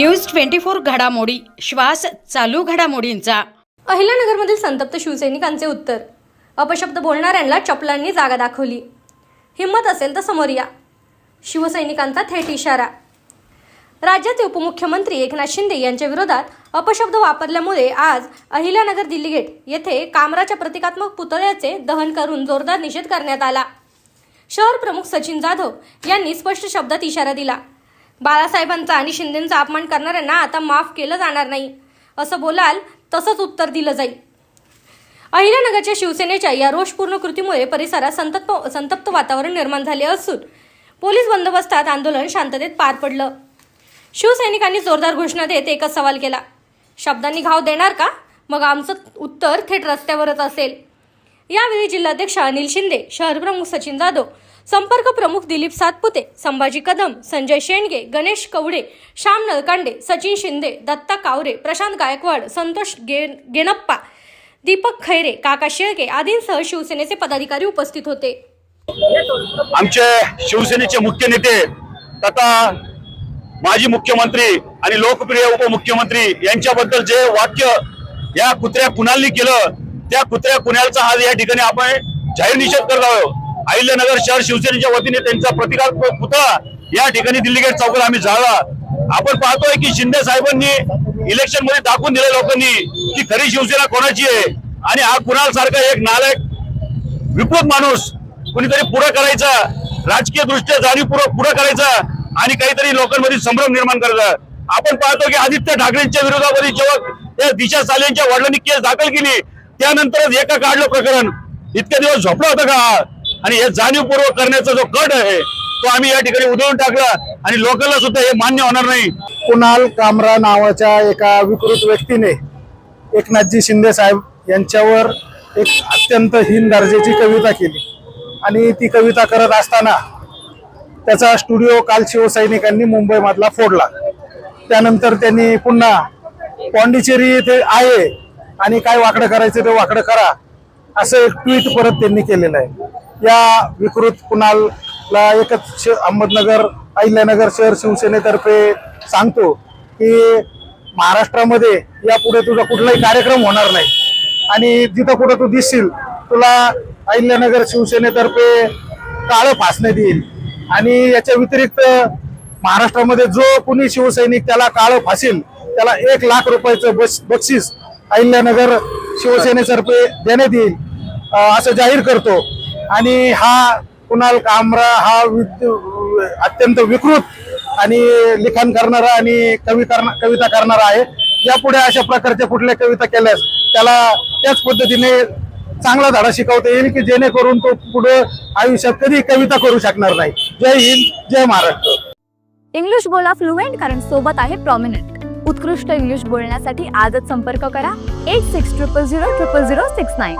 News twenty four घडामोडी. श्वास चालू घडामोडींचा. अहिल्यानगरमधील संतप्त शिवसैनिकांचे उत्तर. अपशब्द बोलणाऱ्यांना चपलांनी जागा दाखवली. हिंमत असेल तर समोर या. शिवसैनिकांचा थेट इशारा. राज्याचे उपमुख्यमंत्री एकनाथ शिंदे यांच्या विरोधात अपशब्द वापरल्यामुळे आज अहिल्यानगर दिल्ली गेट येथे कामराच्या प्रतिकात्मक पुतळ्याचे दहन करून जोरदार निषेध करण्यात आला. शहर प्रमुख सचिन जाधव यांनी स्पष्ट शब्दात इशारा दिला. बाळासाहेबांचा आणि शिंदेंचा अपमान करणाऱ्यांना आता माफ केलं जाणार नाही. असं बोलाल तसंच उत्तर दिलं जाईल. अहिल्यानगरच्या शिवसेनेच्या या रोषपूर्ण कृतीमुळे परिसरात संतप्त संतप्त वातावरण निर्माण झाले असून पोलीस बंदोबस्तात आंदोलन शांततेत पार पडलं. शिवसैनिकांनी जोरदार घोषणा देत एकच सवाल केला. शब्दांनी घाव देणार का? मग आमचं उत्तर थेट रस्त्यावरच असेल. यावेळी जिल्हाध्यक्ष अनिल शिंदे शहरप्रमुख सचिन जाधव संपर्क प्रमुख दिलीप सातपुते संभाजी कदम संजय शेंडगे गणेश कवडे श्याम नलकांडे सचिन शिंदे दत्ता कावरे प्रशांत गायकवाड संतोष गे गेणप्पा दीपक खैरे काका शेळके आदींसह शिवसेनेचे पदाधिकारी उपस्थित होते. आमचे शिवसेनेचे मुख्य नेते तथा माजी मुख्यमंत्री आणि लोकप्रिय उपमुख्यमंत्री यांच्याबद्दल जे वाक्य या कुत्र्या कुणालनी केलं त्या कुत्र्या कुणालचा आज या ठिकाणी आपण जाहीर निषेध करत आहोत. अहिल्यानगर शहर शिवसेनेच्या वतीने त्यांचा प्रतिकार पुतळा या ठिकाणी दिल्ली गेट चौकात आम्ही जाळला. आपण पाहतोय की शिंदे साहेबांनी इलेक्शनमध्ये दाखवून दिल्या लोकांनी की खरी शिवसेना कोणाची आहे? आणि हा कुणाल सारखा एक नालायक विकृत माणूस कुणीतरी पुढं करायचा राजकीय दृष्ट्या जाणीवपूर्वक पुढं करायचा आणि काहीतरी लोकांमध्ये संभ्रम निर्माण करायचा. आपण पाहतो की आदित्य ठाकरेंच्या विरोधामध्ये जेव्हा त्या दिशा सालेंच्या वडिलांनी केस दाखल केली त्यानंतरच एका काढलं प्रकरण. इतके दिवस झोपलं होतं का? आणि हे जाणीवपूर्वक करण्याचा जो कट आहे तो आम्ही या ठिकाणी उधळून टाकला आणि लोकांना सुद्धा हे मान्य होणार नाही. कुणाल कामरा नावाच्या एका विकृत व्यक्तीने एकनाथजी शिंदे साहेब यांच्यावर एक अत्यंत हीन दर्जाची कविता केली. आणि ती कविता करत असताना त्याचा स्टुडिओ काल शिवसैनिकांनी मुंबईमधला फोडला. त्यानंतर त्यांनी पुन्हा पॉंडिचेरी येथे आहे आणि काय वाकडं करायचं ते वाकडं करा असं एक ट्विट परत त्यांनी केलेलं आहे. या विकृत कुणालला एकच श- अहमदनगर अहिल्यानगर शहर शिवसेनेतर्फे सांगतो की महाराष्ट्रामध्ये यापुढे तुझा कुठलाही कार्यक्रम होणार नाही. आणि जिथं कुठं तू दिसशील तुला अहिल्यानगर शिवसेनेतर्फे काळं फासण्यात येईल आणि याच्या व्यतिरिक्त महाराष्ट्रामध्ये जो कुणी शिवसैनिक त्याला काळं फासील त्याला एक लाख रुपयाचं बस बक्षीस अहिल्यानगर शिवसेनेतर्फे देण्यात येईल असं जाहीर करतो. आणि हा कुणाल कामरा हा अत्यंत विकृत आणि लिखाण करणारा आणि कवी करणार कविता करणारा आहे. यापुढे अशा प्रकारच्या कुठल्या कविता केल्यास त्याला त्याच पद्धतीने चांगला धडा शिकवता येईल की जेणेकरून तो पुढे आयुष्यात कधी कविता करू शकणार नाही. जय हिंद जय महाराष्ट्र. इंग्लिश बोला फ्लुएंट कारण सोबत आहे प्रॉमिनंट उत्कृष्ट इंग्लिश बोलण्यासाठी आजच संपर्क करा. Eight six triple zero triple zero six nine